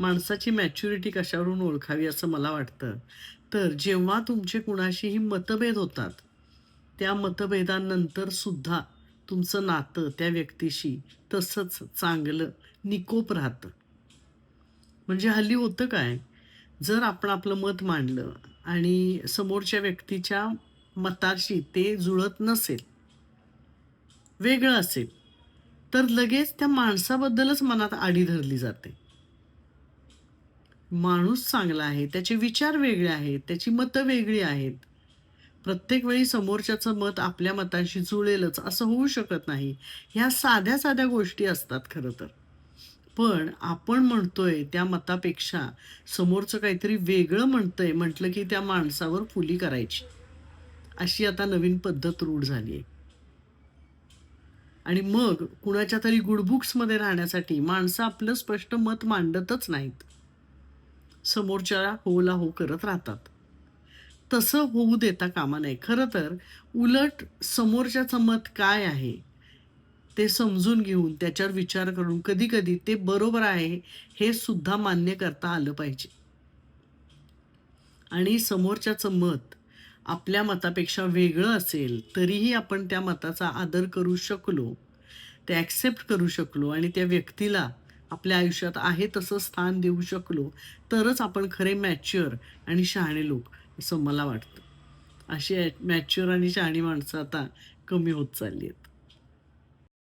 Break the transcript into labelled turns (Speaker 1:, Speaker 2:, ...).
Speaker 1: माणसाची मॅच्युरिटी कशावरून ओळखावी असं मला वाटतं. तर जेव्हा तुमचे कुणाशीही मतभेद होतात त्या मतभेदानंतर सुद्धा तुमचं नातं त्या व्यक्तीशी तसंच चांगलं निकोप राहतं. म्हणजे हल्ली होतं काय जर आपण आपलं मत मांडलं आणि समोरच्या व्यक्तीच्या मताशी ते जुळत नसेल वेगळं असेल तर लगेच त्या माणसाबद्दलच मनात आडी धरली जाते. माणूस चांगला आहे त्याचे विचार वेगळे आहेत त्याची मतं वेगळी आहेत. प्रत्येक वेळी समोरच्याचं मत आपल्या मतांशी जुळेलच असं होऊ शकत नाही. ह्या साध्या साध्या गोष्टी असतात खरं तर. पण आपण म्हणतोय त्या मतापेक्षा समोरचं काहीतरी वेगळं म्हणतंय म्हटलं की त्या माणसावर फुली करायची. अशी आता नवीन पद्धत रूढ झाली आहे. आणि मग कुणाच्या तरी गुडबुक्समध्ये राहण्यासाठी माणसं आपलं स्पष्ट मत मांडतच नाहीत. समोरच्या होला हो करत राहतात. तसं होऊ देता कामा नये. खरं तर उलट समोरच्याचं मत काय आहे ते समजून घेऊन त्याच्यावर विचार करून कधी कधी ते बरोबर आहे हे सुद्धा मान्य करता आलं पाहिजे. आणि समोरच्याचं मत आपल्या मतापेक्षा वेगळं असेल तरीही आपण त्या मताचा आदर करू शकलो ते ॲक्सेप्ट करू शकलो आणि त्या व्यक्तीला आपल्या आयुष्यात आहे तसं स्थान देऊ शकलो तरच आपण खरे मॅच्युअर आणि शहाणे लोक असं मला वाटतं. अशी मॅच्युअर आणि शहाणी माणसं आता कमी होत चालली आहेत.